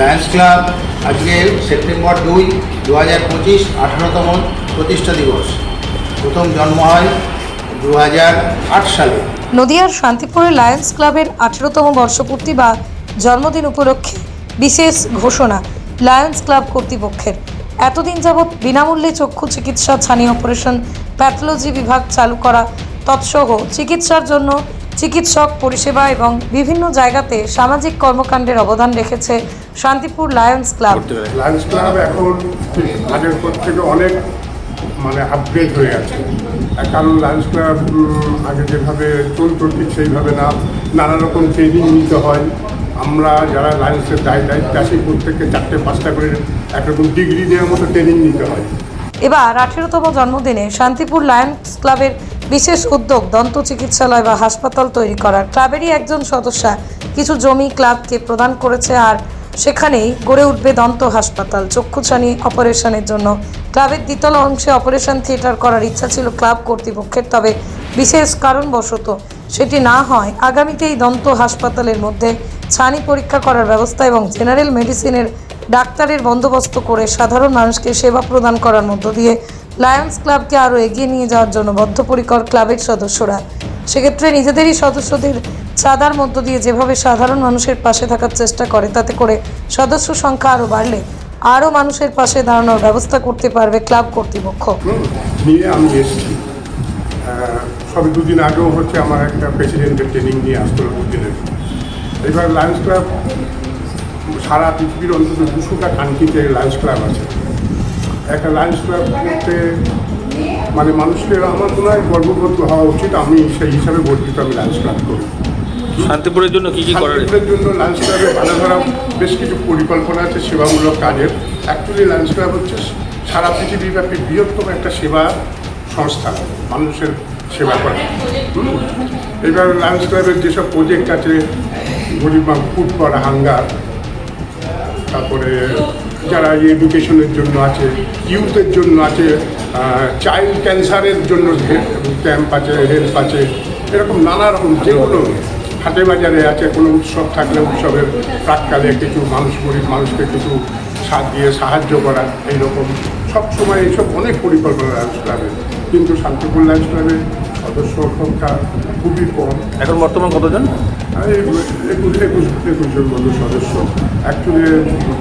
Lions club আজকে September দুই দু হাজার পঁচিশ, আঠারোতম প্রতিষ্ঠা দিবস। প্রথম জন্ম হয় দু হাজার আট সালে। নদিয়ার শান্তিপুরে লায়ন্স ক্লাবের আঠেরোতম বর্ষপূর্তি বা জন্মদিন উপলক্ষে বিশেষ ঘোষণা লায়ন্স ক্লাব কর্তৃপক্ষের। এতদিন যাবৎ বিনামূল্যে চক্ষু চিকিৎসা ছানি অপারেশন প্যাথোলজি বিভাগ চালু করা, তৎসহ চিকিৎসার জন্য চিকিৎসক পরিষেবা এবং বিভিন্ন জায়গাতে সামাজিক কর্মকাণ্ডের অবদান রেখেছে Shantipur Lions Club Lions Club এখন আগের পর থেকে অনেক মানে আপগ্রেড হয়ে আছে। কারণ লায়ন্স ক্লাব আগে যেভাবে চলতো ঠিক সেইভাবে না। নানা রকম ট্রেনিং নিতে হয়। আমরা যারা লায়ন্সের দায় দায়িত্বে আছি প্রত্যেককে চারটে পাঁচটা করে একরকম ডিগ্রি দেওয়ার মতো ট্রেনিং নিতে হয়। এবার আঠেরোতম জন্মদিনে শান্তিপুর লায়ন্স ক্লাবের বিশেষ উদ্যোগ দন্ত চিকিৎসালয় বা হাসপাতাল তৈরি করার। ক্লাবেরই একজন সদস্যা। কিছু জমি ক্লাবকে প্রদান করেছে আর সেখানেই গড়ে উঠবে দন্ত হাসপাতাল। চক্ষুছানি অপারেশনের জন্য ক্লাবের দ্বিতল অংশে অপারেশন থিয়েটার করার ইচ্ছা ছিল ক্লাব কর্তৃপক্ষের, তবে বিশেষ কারণবশত সেটি না হয় আগামীতে এই দন্ত হাসপাতালের মধ্যে ছানি পরীক্ষা করার ব্যবস্থা এবং জেনারেল মেডিসিনের ডাক্তারের বন্দোবস্ত করে সাধারণ মানুষকে সেবা প্রদান করার মধ্য দিয়ে লায়ন্স ক্লাবকে আরও এগিয়ে নিয়ে যাওয়ার জন্য বদ্ধপরিকর ক্লাবের সদস্যরা। সেক্ষেত্রে নিজেদেরই সদস্যদের চাঁদার মধ্য দিয়ে যেভাবে সাধারণ মানুষের পাশে থাকার চেষ্টা করে, তাতে করে সদস্য সংখ্যা আরও বাড়লে আরও মানুষের পাশে দাঁড়ানোর ব্যবস্থা করতে পারবে ক্লাব কর্তৃপক্ষ। নিয়ে আমি এসেছি। সবে দুদিন আগেও হচ্ছে আমার একটা প্রেসিডেন্টের ট্রেনিং নিয়ে আসতো দুদিনের এবার লায়ন্স ক্লাব সারা পৃথিবীর অন্তত দুশোটা কান্ট্রিতে লায়ন্স ক্লাব আছে। একটা লায়ন্স ক্লাব করতে মানে মানুষকে আমার মনে হয় গর্ববোধ হওয়া উচিত। আমি সেই হিসাবে গর্বিত আমি লায়ন্স ক্লাব করি। শান্তিপুরের জন্য কি কি করার জন্য লায়ন্স ক্লাবে ভালো ধরা বেশ কিছু পরিকল্পনা আছে সেবামূলক কাজের। অ্যাকচুয়ালি লায়ন্স ক্লাব হচ্ছে সারা পৃথিবীব্যাপী বৃহত্তম একটা সেবা সংস্থা মানুষের সেবা করা? এবার লায়ন্স ক্লাবের যেসব প্রজেক্ট আছে গরিব ফুড ফর হাঙ্গার তারপরে যারা এডুকেশনের জন্য আছে ইউথের জন্য আছে চাইল্ড ক্যান্সারের জন্য ক্যাম্প আছে হেল্প আছে, এরকম নানা রকম যেগুলো হাটে বাজারে আছে, কোনো উৎসব থাকলে উৎসবের প্রাককালে কিছু মানুষ গরিব মানুষকে কিছু সাথ দিয়ে সাহায্য করা, এইরকম। সবসময় এইসব অনেক পরিকল্পনা লাঞ্চ ক্লাবের কিন্তু শান্তিপুর লাঞ্চ ক্লাবের সদস্য সংখ্যা খুবই কম। এখন বর্তমান কতজন? একুশ একুশ একুশ জন মতো সদস্য। অ্যাকচুয়ালি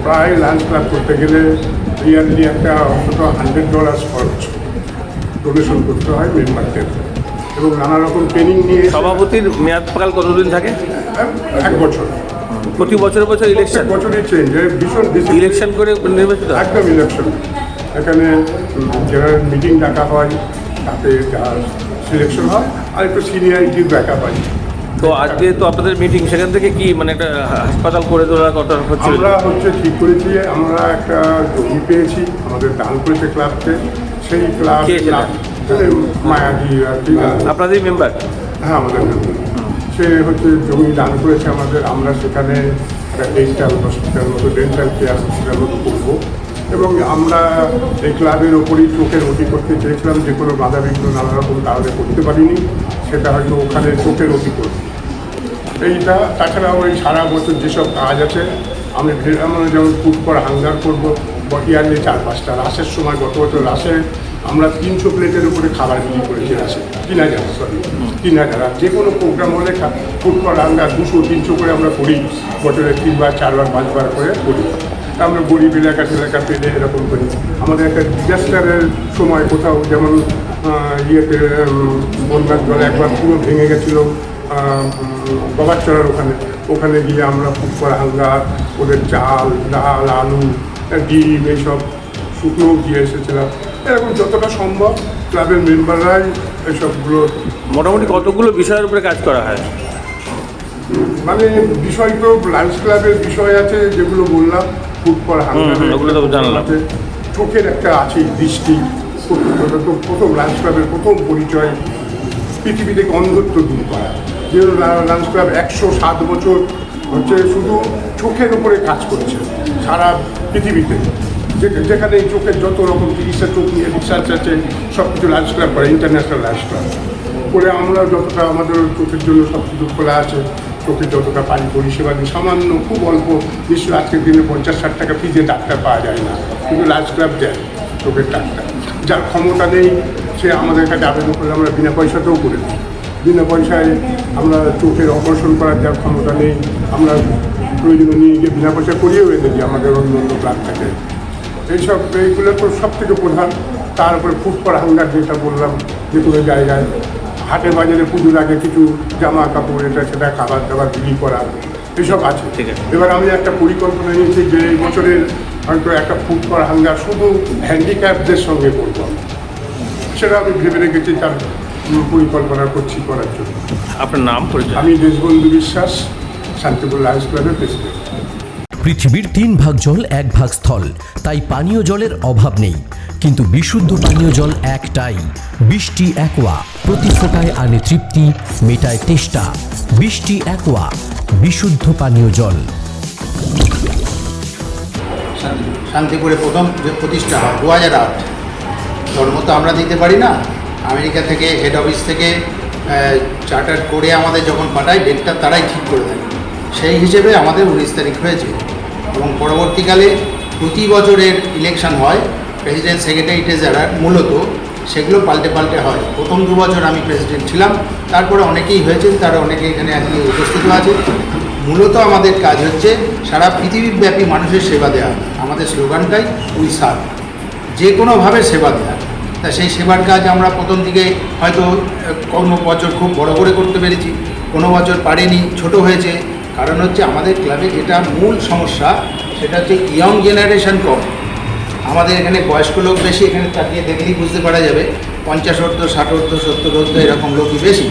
প্রায় লাঞ্চ ক্লাব করতে গেলে ইয়ারলি একটা অন্তত হান্ড্রেড ডলার্স খরচ ডোনেশন করতে হয় মেম্বারদের এবং নানা রকম ট্রেনিং নিয়ে সভাপতির মেয়াদকাল কতদিন থাকে? এক- বছর। প্রতি বছর বছর ইলেকশন এক বছরই চেঞ্জ ভীষণ ইলেকশন করে নির্বাচিত? একদম ইলেকশন এখানে জেনারেল মিটিং ডাকা হয় তাতে সিলেকশন হয় আর একটু সিনিয়রিটির ব্যাকা পাই তো আজকে তো আপনাদের মিটিং সেখান থেকে কি মানে একটা হাসপাতাল করে তোলার কথা হচ্ছিল আমরা হচ্ছে ঠিক করেছি আমরা একটা জমি পেয়েছি আমাদের দান করেছে ক্লাবকে সেই ক্লাব মায়াজি আর কি। আপনাদের মেম্বার হ্যাঁ আমাদের। সে হচ্ছে জমি দান করেছে আমাদের আমরা সেখানে একটা ডেন্টাল হসপিটাল মতো ডেন্টাল কেয়ার হসপিটাল মতো করব। এবং আমরা এই ক্লাবের ওপরই চোখের অতি করতে চেয়েছিলাম যে কোনো বাধা বিঘ্ন নানা রকম কারণে করতে পারিনি, সেটা হয়তো ওখানে চোখের অতি করব। এইটা তাছাড়া ওই সারা বছর যেসব কাজ আছে, আমি আমরা যেমন ফুড পর হাঙ্গার করব ইয়ারলি চার পাঁচটা রাসের সময় গত বছর রাসে আমরা তিনশো প্লেটের উপরে খাবার বিক্রি করেছি রাসে তিন হাজার সরি তিন হাজার। আর যে কোনো প্রোগ্রাম হলে পর হাঙ্গার দুশো, তিনশো করে আমরা করি, বছরে তিনবার, চারবার, পাঁচবার করে করি। আমরা গরিব এলাকা টেলাকা পেলে এরকম করি। আমাদের একটা ডিজাস্টারের সময় কোথাও যেমন ইয়েতে বন্যার জলে একবার পুরো ভেঙে গেছিল বাবার চড়ার ওখানে। ওখানে গিয়ে আমরা ফুট করা হাঙ্গার ওদের চাল ডাল আলু ডিম এইসব শুকনো দিয়ে এসেছিলাম। এরকম যতটা সম্ভব ক্লাবের মেম্বাররাই এসবগুলো মোটামুটি কতগুলো বিষয়ের উপরে কাজ করা হয়? মানে বিষয় তো লাঞ্চ ক্লাবের বিষয় আছে যেগুলো বললাম। হুম, হুম, ওগুলো তো জানলাম। চোখের একটা আছে দৃষ্টি প্রথম লাঞ্চ ক্লাবের প্রথম পরিচয় পৃথিবী থেকে অন্ধত্ব দূর করা। যেহেতু লাঞ্চ ক্লাব একশো সাত বছর হচ্ছে শুধু চোখের উপরে কাজ করছে সারা পৃথিবীতে। যে- যেখানে চোখের যত রকম চিকিৎসা চোখ নিয়ে রিসার্চ আছে সব কিছু লাঞ্চ ক্লাব করে ইন্টারন্যাশনাল লাঞ্চ ক্লাব করে আমরা যতটা আমাদের চোখের জন্য সব কিছু খোলা আছে চোখে যতটা পারি পরিষেবা দিই সামান্য খুব অল্প, নিশ্চয়ই আজকের দিনে পঞ্চাশ, ষাট টাকা ফিজে ডাক্তার পাওয়া যায় না, কিন্তু লাস্ট ক্লাব দেয় চোখের ডাক্তার। যার ক্ষমতা নেই, সে আমাদের কাছে আবেদন করলে আমরা বিনা পয়সাতেও করে দিই। বিনা পয়সায় আমরা চোখের অপারেশন করার যার ক্ষমতা নেই, আমরা প্রয়োজনে নিয়ে গিয়ে বিনা পয়সা করিয়েও এনে দিই আমাদের অন্য অন্য ক্লাব থেকে। এইসব, এইগুলো তো সব থেকে প্রধান তারপরে ফুড ফর হাঙ্গার যেটা বললাম, যে কোনো জায়গায় হাটে বাজারে পুজোর আগে কিছু জামা কাপড় এটা সেটা খাবার দাবার বিক্রি করা এসব আছে ঠিক আছে। এবার আমি একটা পরিকল্পনা নিয়েছি যে এই বছরের হয়তো একটা ফুড ফর হাঙ্গার শুধু হ্যান্ডিক্যাপদের সঙ্গে করব। সেটা আমি ভেবে রেখেছি তার পরিকল্পনা করছি করার জন্য আপনার নাম আমি দেশবন্ধু বিশ্বাস শান্তিপুর লায়ন্স ক্লাবের প্রেসিডেন্ট পৃথিবীর তিন ভাগ জল, এক ভাগ স্থল। তাই পানীয় জলের অভাব নেই। কিন্তু বিশুদ্ধ পানীয় জল একটাই, বৃষ্টি একোয়া। প্রতি ফোটায় আনে তৃপ্তি, মেটায় তেষ্টা। বৃষ্টি একোয়া, বিশুদ্ধ পানীয় জল। শান্তিপুরে প্রথম প্রতিষ্ঠা হয়, দু হাজার আট। জন্ম তো আমরা দিতে পারি না। আমেরিকা থেকে হেড অফিস থেকে চার্টার করে আমাদের যখন পাঠায় ডেটটা তারাই ঠিক করে দেয়। সেই হিসেবে আমাদের উনিশ তারিখ হয়েছে। এবং পরবর্তীকালে প্রতি বছরের ইলেকশন হয় প্রেসিডেন্ট সেক্রেটারি ট্রেজারার মূলত সেগুলো পাল্টে পাল্টে হয়। প্রথম দু বছর আমি প্রেসিডেন্ট ছিলাম, তারপরে অনেকেই হয়েছেন, তারা অনেকে এখানে আজকে উপস্থিত আছে। মূলত আমাদের কাজ হচ্ছে সারা পৃথিবীব্যাপী মানুষের সেবা দেওয়া আমাদের স্লোগানটাই উই সার্ভ যে কোনোভাবে সেবা দেওয়া তা সেই সেবার কাজ আমরা প্রথম দিকে হয়তো কোনো বছর খুব বড় করে করতে পেরেছি, কোনো বছর পারিনি, ছোট হয়েছে কারণ হচ্ছে আমাদের ক্লাবে যেটা মূল সমস্যা, সেটা হচ্ছে ইয়ং জেনারেশন কম। আমাদের এখানে বয়স্ক লোক বেশি, এখানে তাকিয়ে দেখলেই বুঝতে পারা যাবে, পঞ্চাশ অর্ধ, ষাট অর্ধ, সত্তর অর্ধ এরকম লোকই বেশি।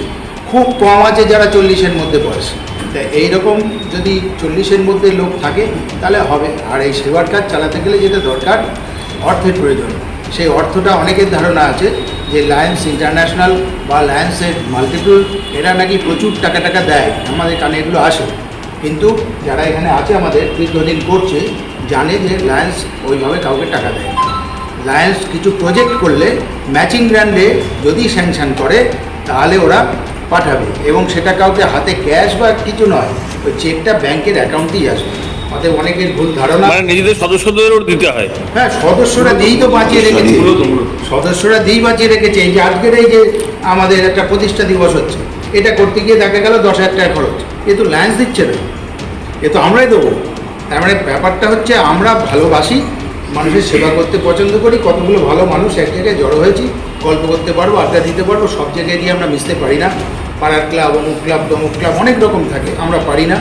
খুব কম আছে যারা চল্লিশের মধ্যে বয়স। তা এইরকম যদি চল্লিশের মধ্যে লোক থাকে, তাহলে হবে। আর এই সেবার কাজ চালাতে গেলে যেটা দরকার, অর্থের প্রয়োজন। সেই অর্থটা অনেকের ধারণা আছে যে লায়ন্স ইন্টারন্যাশনাল বা লায়ন্সের মাল্টিপুল এরা নাকি প্রচুর টাকা টাকা দেয়। আমাদের কানে এগুলো আসে। কিন্তু যারা এখানে আছে আমাদের দীর্ঘদিন করছে জানে যে লায়েন্স ওইভাবে কাউকে টাকা দেয় না। লায়ন্স কিছু প্রজেক্ট করলে ম্যাচিং ব্র্যান্ডে যদি স্যাংশন করে তাহলে ওরা পাঠাবে। এবং সেটা কাউকে হাতে ক্যাশ বা কিছু নয় ওই চেকটা ব্যাংকের অ্যাকাউন্টেই আসবে। অতএব অনেকের ভুল ধারণা মানে নিজেদের সদস্যদেরও দিতে হয়। হ্যাঁ সদস্যরা দিয়েই তো বাঁচিয়ে রেখেছে। সদস্যরা দিয়েই বাঁচিয়ে রেখেছে। এই যে আজকের এই যে আমাদের একটা প্রতিষ্ঠা দিবস হচ্ছে এটা করতে গিয়ে দেখা গেল দশ হাজার টাকা খরচ। এ তো লায়েন্স দিচ্ছে না। এ তো আমরাই দেবো। তার মানে ব্যাপারটা হচ্ছে আমরা ভালোবাসি মানুষের সেবা করতে পছন্দ করি কতগুলো ভালো মানুষ এক জায়গায় জড়ো হয়েছি গল্প করতে পারব আড্ডা দিতে পারব সব জায়গায় দিয়ে আমরা মিশতে পারি না। পাড়ার ক্লাব অমুক ক্লাব তমুক ক্লাব অনেক রকম থাকে আমরা পারি না।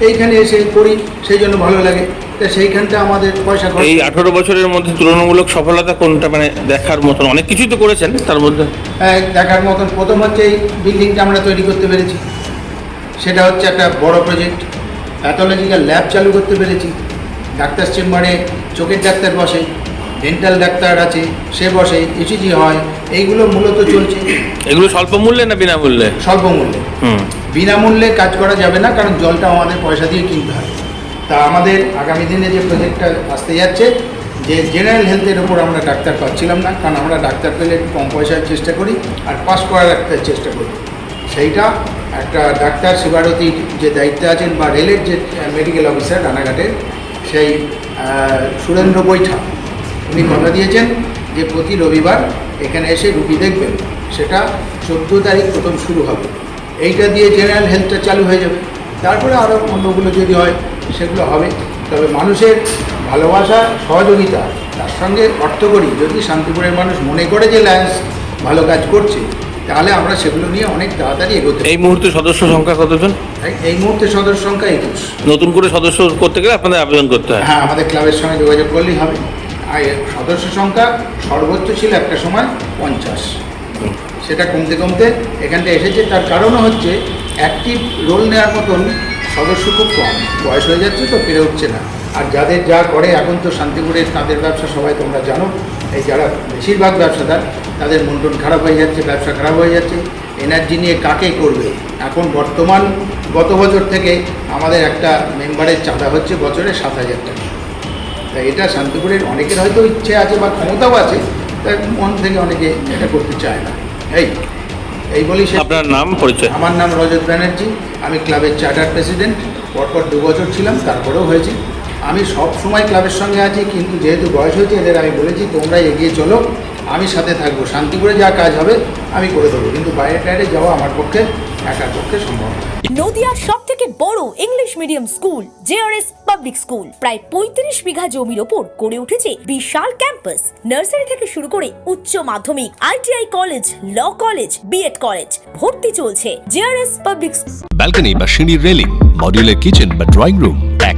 এইখানে এসে করি সেই জন্য ভালো লাগে। তা সেইখানটা আমাদের পয়সা এই আঠারো বছরের মধ্যে তুলনামূলক সফলতা কোনটা? মানে দেখার মতন অনেক কিছুই তো করেছেন তার মধ্যে। হ্যাঁ, দেখার মতন। প্রথম হচ্ছে এই বিল্ডিংটা আমরা তৈরি করতে পেরেছি। সেটা হচ্ছে একটা বড় প্রজেক্ট প্যাথোলজিক্যাল ল্যাব চালু করতে পেরেছি। ডাক্তার চেম্বারে চোখের ডাক্তার বসে ডেন্টাল ডাক্তার আছে সে বসে ইসিজি হয় এইগুলো মূলত চলছে। এগুলো স্বল্প মূল্যে না বিনামূল্যে? স্বল্প মূল্যে। বিনামূল্যে কাজ করা যাবে না কারণ জলটা আমাদের পয়সা দিয়ে কিনতে হয়। তা আমাদের আগামী দিনে যে প্রজেক্টটা আসতে যাচ্ছে যে জেনারেল হেলথের ওপর আমরা ডাক্তার পাচ্ছিলাম না কারণ আমরা ডাক্তার পেলে একটু কম পয়সার চেষ্টা করি আর পাস করার একটা চেষ্টা করি। সেইটা একটা ডাক্তার শিবারতীর যে দায়িত্বে আছেন বা রেলের যে মেডিকেল অফিসার রানাঘাটের সেই সুরেন্দ্র বৈঠা উনি কথা দিয়েছেন যে প্রতি রবিবার এখানে এসে রুগী দেখবেন, সেটা চোদ্দ তারিখ প্রথম শুরু হবে। এইটা দিয়ে জেনারেল হেলথটা চালু হয়ে যাবে। তারপরে আরও অন্যগুলো যদি হয়, সেগুলো হবে। তবে মানুষের ভালোবাসা, সহযোগিতা, তার সঙ্গে অর্থকরী। যদি শান্তিপুরের মানুষ মনে করে যে লায়েন্স ভালো কাজ করছে তাহলে আমরা সেগুলো নিয়ে অনেক তাড়াতাড়ি এগোতে এই মুহূর্তে সদস্য সংখ্যা কতজন? এই- মুহূর্তে সদস্য সংখ্যা একুশ। নতুন করে সদস্য করতে গেলে আপনাদের আবেদন করতে হয়। হ্যাঁ আমাদের ক্লাবের সঙ্গে যোগাযোগ করলেই হবে। আর সদস্য সংখ্যা সর্বোচ্চ ছিল একটা সময় পঞ্চাশ। সেটা কমতে কমতে এখানটা এসেছে। তার কারণও হচ্ছে অ্যাক্টিভ রোল নেওয়ার মতন সদস্য খুব কম। বয়স হয়ে যাচ্ছে তো পেরে উঠছে না। আর যাদের যা করে এখন তো শান্তিপুরের তাদের ব্যবসা সবাই তোমরা জানো। এই যারা বেশিরভাগ ব্যবসাদার তাদের মন্টন খারাপ হয়ে যাচ্ছে ব্যবসা খারাপ হয়ে যাচ্ছে। এনার্জি নিয়ে কাকে করবে? এখন বর্তমান গত বছর থেকে আমাদের একটা মেম্বারের চাঁদা হচ্ছে বছরে সাত হাজার টাকা। তা এটা শান্তিপুরের অনেকের হয়তো ইচ্ছে আছে বা ক্ষমতাও আছে তাই মন থেকে অনেকে এটা করতে চায় না। এই এই বলি আপনার নাম পরিচয়? আমার নাম রজত ব্যানার্জি। আমি ক্লাবের চার্টার প্রেসিডেন্ট। পরপর দু বছর ছিলাম তারপরেও হয়েছি। আমি সব সময় ক্লাবের সঙ্গে আছি কিন্তু যেহেতু বয়স হয়েছে এদের আমি বলেছি তোমরা এগিয়ে চলো আমি সাথে থাকব। শান্তিপুরে যা কাজ হবে আমি করে দেবো। কিন্তু বাইরে টাইরে যাওয়া আমার পক্ষে একার পক্ষে সম্ভব নদিয়ার সব থেকে বড় English medium school JRS public school প্রায় পঁয়ত্রিশ বিঘা জমির ওপর গড়ে উঠেছে বিশাল ক্যাম্পাস নার্সারি থেকে শুরু করে উচ্চ মাধ্যমিক ITI college law college B Ed college ভর্তি চলছে জেআরএস পাবলিক ব্যালকনি বা সিঁড়ির রেলিং মডিউলার কিচেন বা ড্রয়িং রুম